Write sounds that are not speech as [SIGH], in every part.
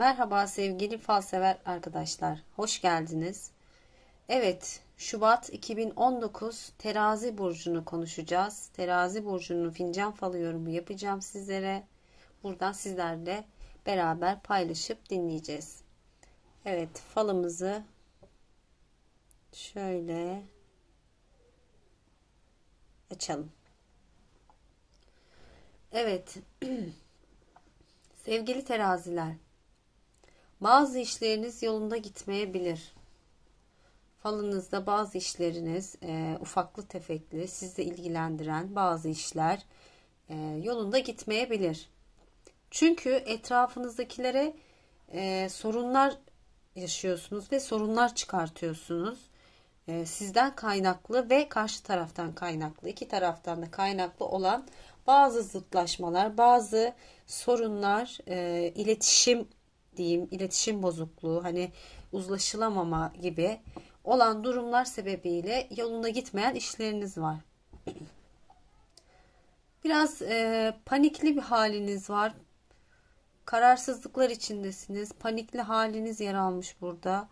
Merhaba sevgili falsever arkadaşlar. Hoş geldiniz. Evet, Şubat 2019 Terazi burcunu konuşacağız. Terazi burcunun fincan falı yorumu yapacağım sizlere. Buradan sizlerle beraber paylaşıp dinleyeceğiz. Evet, falımızı şöyle açalım. Evet. [CLEARS THROAT] Sevgili teraziler, bazı işleriniz yolunda gitmeyebilir. Falınızda bazı işleriniz e, ufaklı tefekli, sizi ilgilendiren bazı işler e, yolunda gitmeyebilir. Çünkü etrafınızdakilere e, sorunlar yaşıyorsunuz ve sorunlar çıkartıyorsunuz. E, sizden kaynaklı ve karşı taraftan kaynaklı, iki taraftan da kaynaklı olan bazı zıtlaşmalar, bazı sorunlar, e, iletişim diyeyim, iletişim bozukluğu, hani uzlaşılamama gibi olan durumlar sebebiyle yolunda gitmeyen işleriniz var. Biraz e, panikli bir haliniz var. Kararsızlıklar içindesiniz. Panikli haliniz yer almış burada.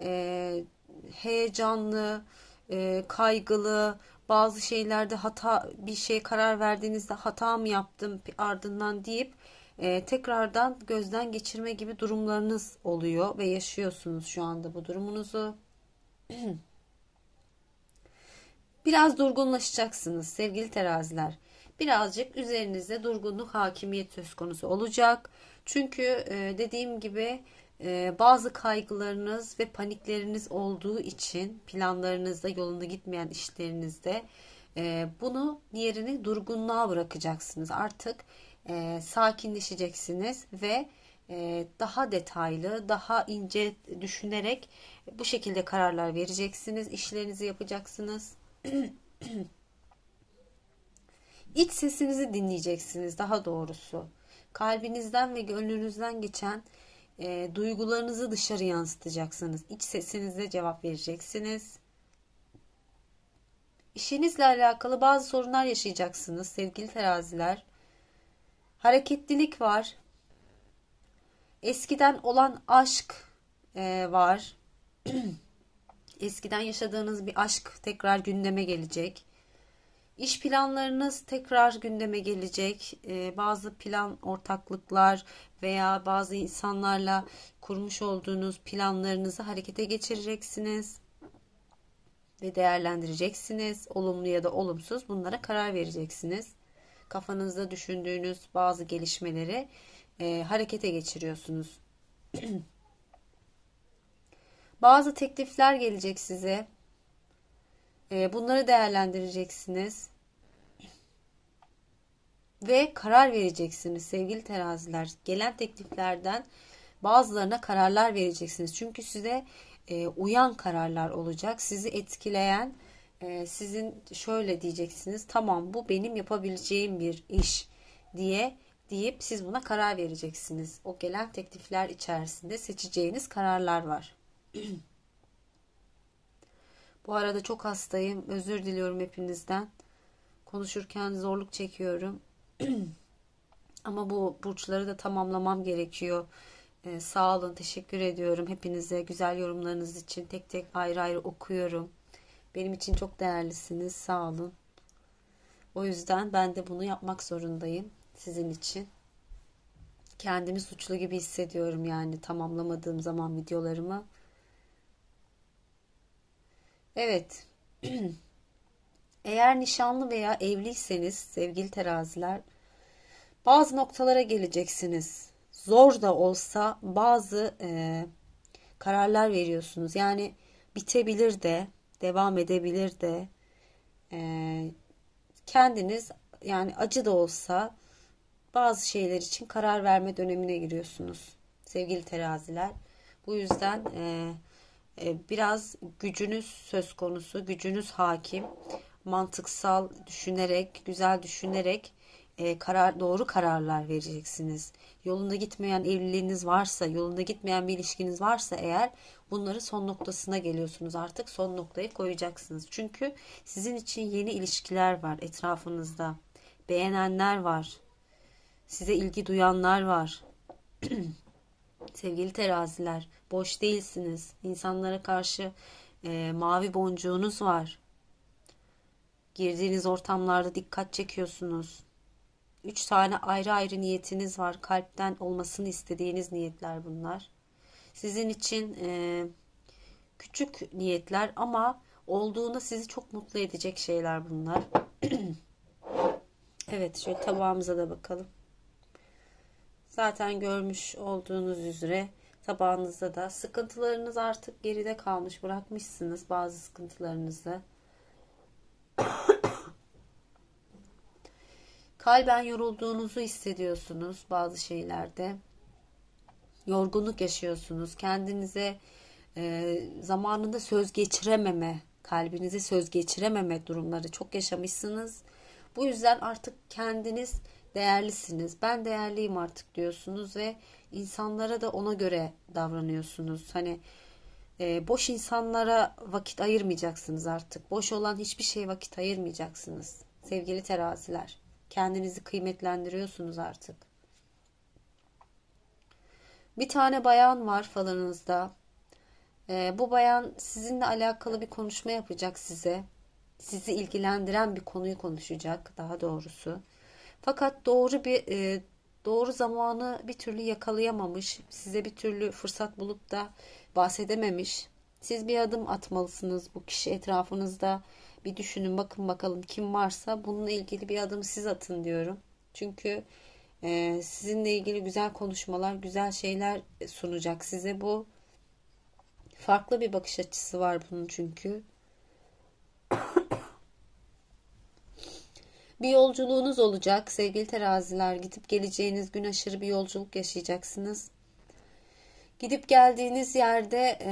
E, heyecanlı, e, kaygılı, bazı şeylerde hata bir şey karar verdiğinizde hata mı yaptım ardından deyip e, tekrardan gözden geçirme gibi durumlarınız oluyor ve yaşıyorsunuz şu anda bu durumunuzu. [CLEARS THROAT] Biraz durgunlaşacaksınız sevgili teraziler. Birazcık üzerinizde durgunluk hakimiyet söz konusu olacak. Çünkü e, dediğim gibi e, bazı kaygılarınız ve panikleriniz olduğu için planlarınızda yolunda gitmeyen işlerinizde e, bunu yerini durgunluğa bırakacaksınız. Artık e, sakinleşeceksiniz ve daha detaylı, daha ince düşünerek bu şekilde kararlar vereceksiniz. İşlerinizi yapacaksınız. [CLEARS THROAT] İç sesinizi dinleyeceksiniz daha doğrusu. Kalbinizden ve gönlünüzden geçen e, duygularınızı dışarı yansıtacaksınız. İç sesinizle cevap vereceksiniz. İşinizle alakalı bazı sorunlar yaşayacaksınız sevgili teraziler. Hareketlilik var. Eskiden olan aşk e, var. [CLEARS THROAT] Eskiden yaşadığınız bir aşk tekrar gündeme gelecek. İş planlarınız tekrar gündeme gelecek. Ee, bazı plan ortaklıklar veya bazı insanlarla kurmuş olduğunuz planlarınızı harekete geçireceksiniz ve değerlendireceksiniz. Olumlu ya da olumsuz bunlara karar vereceksiniz. Kafanızda düşündüğünüz bazı gelişmeleri e, harekete geçiriyorsunuz. [CLEARS THROAT] bazı teklifler gelecek size. E, bunları değerlendireceksiniz. Ve karar vereceksiniz sevgili teraziler. Gelen tekliflerden bazılarına kararlar vereceksiniz. Çünkü size e, uyan kararlar olacak. Sizi etkileyen, e, sizin şöyle diyeceksiniz. Tamam bu benim yapabileceğim bir iş diye deyip siz buna karar vereceksiniz. O gelen teklifler içerisinde seçeceğiniz kararlar var. [CLEARS THROAT] Bu arada çok hastayım. Özür diliyorum hepinizden. Konuşurken zorluk çekiyorum. [CLEARS THROAT] Ama bu burçları da tamamlamam gerekiyor. Ee, sağ olun, teşekkür ediyorum hepinize güzel yorumlarınız için. Tek tek ayrı ayrı okuyorum. Benim için çok değerlisiniz. Sağ olun. O yüzden ben de bunu yapmak zorundayım sizin için. Kendimi suçlu gibi hissediyorum yani tamamlamadığım zaman videolarımı. Evet. [CLEARS THROAT] Eğer nişanlı veya evliyseniz sevgili teraziler bazı noktalara geleceksiniz. Zor da olsa bazı e, kararlar veriyorsunuz. Yani bitebilir de, devam edebilir de e, kendiniz yani acı da olsa bazı şeyler için karar verme dönemine giriyorsunuz sevgili teraziler. Bu yüzden e, e, biraz gücünüz söz konusu, gücünüz hakim. Mantıksal düşünerek, güzel düşünerek e, karar doğru kararlar vereceksiniz. Yolunda gitmeyen evliliğiniz varsa, yolunda gitmeyen bir ilişkiniz varsa eğer bunları son noktasına geliyorsunuz. Artık son noktayı koyacaksınız. Çünkü sizin için yeni ilişkiler var etrafınızda. Beğenenler var. Size ilgi duyanlar var. [CLEARS THROAT] Sevgili teraziler, boş değilsiniz. İnsanlara karşı e, mavi boncuğunuz var. Girdiğiniz ortamlarda dikkat çekiyorsunuz. Üç tane ayrı ayrı niyetiniz var. Kalpten olmasını istediğiniz niyetler bunlar. Sizin için e, küçük niyetler ama olduğunda sizi çok mutlu edecek şeyler bunlar. [CLEARS THROAT] evet şöyle tabağımıza da bakalım. Zaten görmüş olduğunuz üzere tabağınızda da sıkıntılarınız artık geride kalmış bırakmışsınız bazı sıkıntılarınızı. Kalben yorulduğunuzu hissediyorsunuz bazı şeylerde. Yorgunluk yaşıyorsunuz. Kendinize e, zamanında söz geçirememe, kalbinize söz geçirememe durumları çok yaşamışsınız. Bu yüzden artık kendiniz değerlisiniz. Ben değerliyim artık diyorsunuz ve insanlara da ona göre davranıyorsunuz. Hani e, boş insanlara vakit ayırmayacaksınız artık. Boş olan hiçbir şey vakit ayırmayacaksınız. Sevgili teraziler, kendinizi kıymetlendiriyorsunuz artık. Bir tane bayan var falanızda. E, bu bayan sizinle alakalı bir konuşma yapacak size. Sizi ilgilendiren bir konuyu konuşacak daha doğrusu. Fakat doğru bir e, doğru zamanı bir türlü yakalayamamış. Size bir türlü fırsat bulup da bahsedememiş. Siz bir adım atmalısınız bu kişi etrafınızda. Bir düşünün bakın bakalım kim varsa bununla ilgili bir adım siz atın diyorum. Çünkü e, sizinle ilgili güzel konuşmalar, güzel şeyler sunacak size bu. Farklı bir bakış açısı var bunun çünkü. [COUGHS] Bir yolculuğunuz olacak sevgili teraziler. Gidip geleceğiniz gün aşırı bir yolculuk yaşayacaksınız. Gidip geldiğiniz yerde e,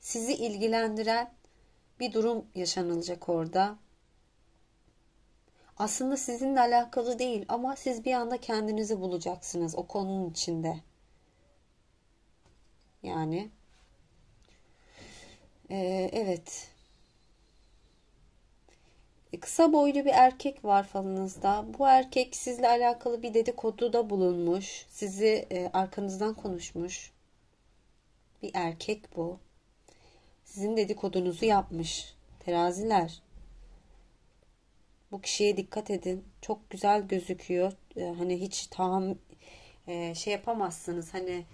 sizi ilgilendiren bir durum yaşanılacak orada. Aslında sizinle alakalı değil ama siz bir anda kendinizi bulacaksınız o konunun içinde. Yani e, evet e, kısa boylu bir erkek var falınızda. Bu erkek sizle alakalı bir dedikoduda bulunmuş. Sizi e, arkanızdan konuşmuş. Bir erkek bu. Sizin dedikodunuzu yapmış. Teraziler. Bu kişiye dikkat edin. Çok güzel gözüküyor. E, hani hiç tam e, şey yapamazsınız. Hani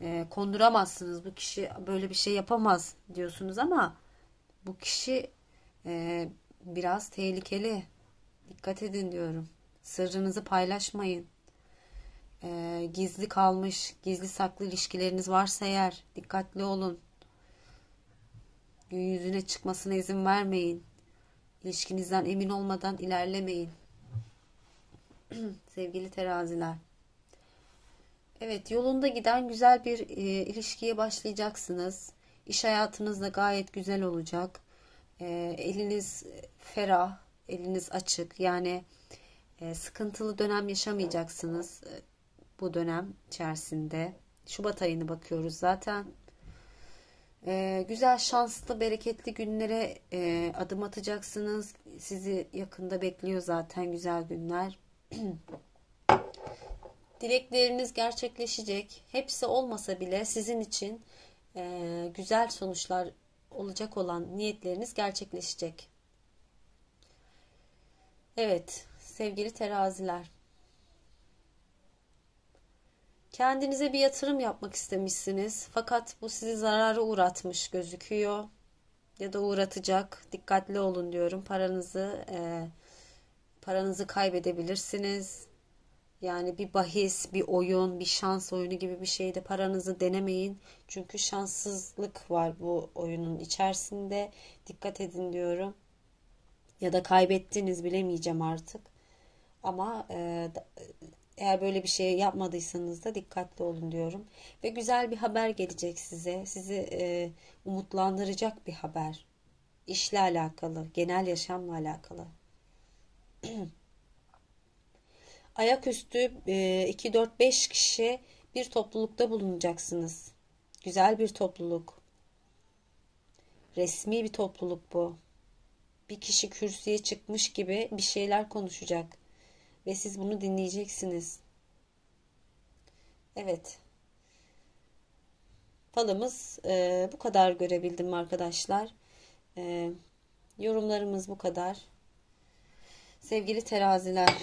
e, konduramazsınız. Bu kişi böyle bir şey yapamaz diyorsunuz ama bu kişi e, biraz tehlikeli. Dikkat edin diyorum. Sırrınızı paylaşmayın. Ee, gizli kalmış, gizli saklı ilişkileriniz varsa eğer dikkatli olun. Gün yüzüne çıkmasına izin vermeyin. İlişkinizden emin olmadan ilerlemeyin. [CLEARS THROAT] Sevgili teraziler. Evet yolunda giden güzel bir e, ilişkiye başlayacaksınız. İş hayatınız da gayet güzel olacak. E, eliniz ferah, eliniz açık. Yani e, sıkıntılı dönem yaşamayacaksınız e, bu dönem içerisinde. Şubat ayını bakıyoruz zaten. E, güzel, şanslı, bereketli günlere e, adım atacaksınız. Sizi yakında bekliyor zaten güzel günler. [CLEARS THROAT] Dilekleriniz gerçekleşecek. Hepsi olmasa bile sizin için e, güzel sonuçlar olacak olan niyetleriniz gerçekleşecek. Evet, sevgili teraziler. Kendinize bir yatırım yapmak istemişsiniz. Fakat bu sizi zarara uğratmış gözüküyor. Ya da uğratacak. Dikkatli olun diyorum. Paranızı e, paranızı kaybedebilirsiniz. Yani bir bahis, bir oyun, bir şans oyunu gibi bir şeyde paranızı denemeyin. Çünkü şanssızlık var bu oyunun içerisinde. Dikkat edin diyorum. Ya da kaybettiniz bilemeyeceğim artık. Ama e, eğer böyle bir şey yapmadıysanız da dikkatli olun diyorum. Ve güzel bir haber gelecek size. Sizi e, umutlandıracak bir haber. İşle alakalı, genel yaşamla alakalı. [CLEARS THROAT] Ayaküstü 2, 4, 5 kişi bir toplulukta bulunacaksınız. Güzel bir topluluk. Resmi bir topluluk bu. Bir kişi kürsüye çıkmış gibi bir şeyler konuşacak ve siz bunu dinleyeceksiniz. Evet. Falımız e, bu kadar görebildim arkadaşlar. E, yorumlarımız bu kadar. Sevgili teraziler,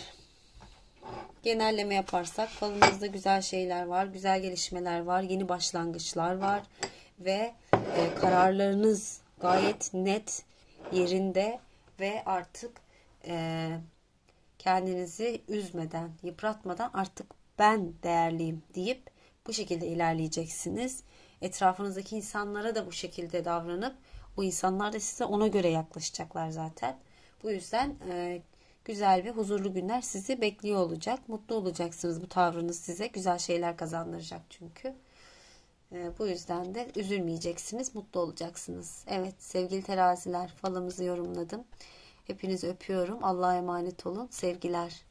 genelleme yaparsak falınızda güzel şeyler var, güzel gelişmeler var, yeni başlangıçlar var ve e, kararlarınız gayet net yerinde ve artık e, kendinizi üzmeden, yıpratmadan artık ben değerliyim deyip bu şekilde ilerleyeceksiniz. Etrafınızdaki insanlara da bu şekilde davranıp o insanlar da size ona göre yaklaşacaklar zaten. Bu yüzden e, güzel ve huzurlu günler sizi bekliyor olacak. Mutlu olacaksınız. Bu tavrınız size güzel şeyler kazandıracak çünkü. E, bu yüzden de üzülmeyeceksiniz, mutlu olacaksınız. Evet sevgili teraziler falımızı yorumladım. Hepinizi öpüyorum. Allah'a emanet olun. Sevgiler.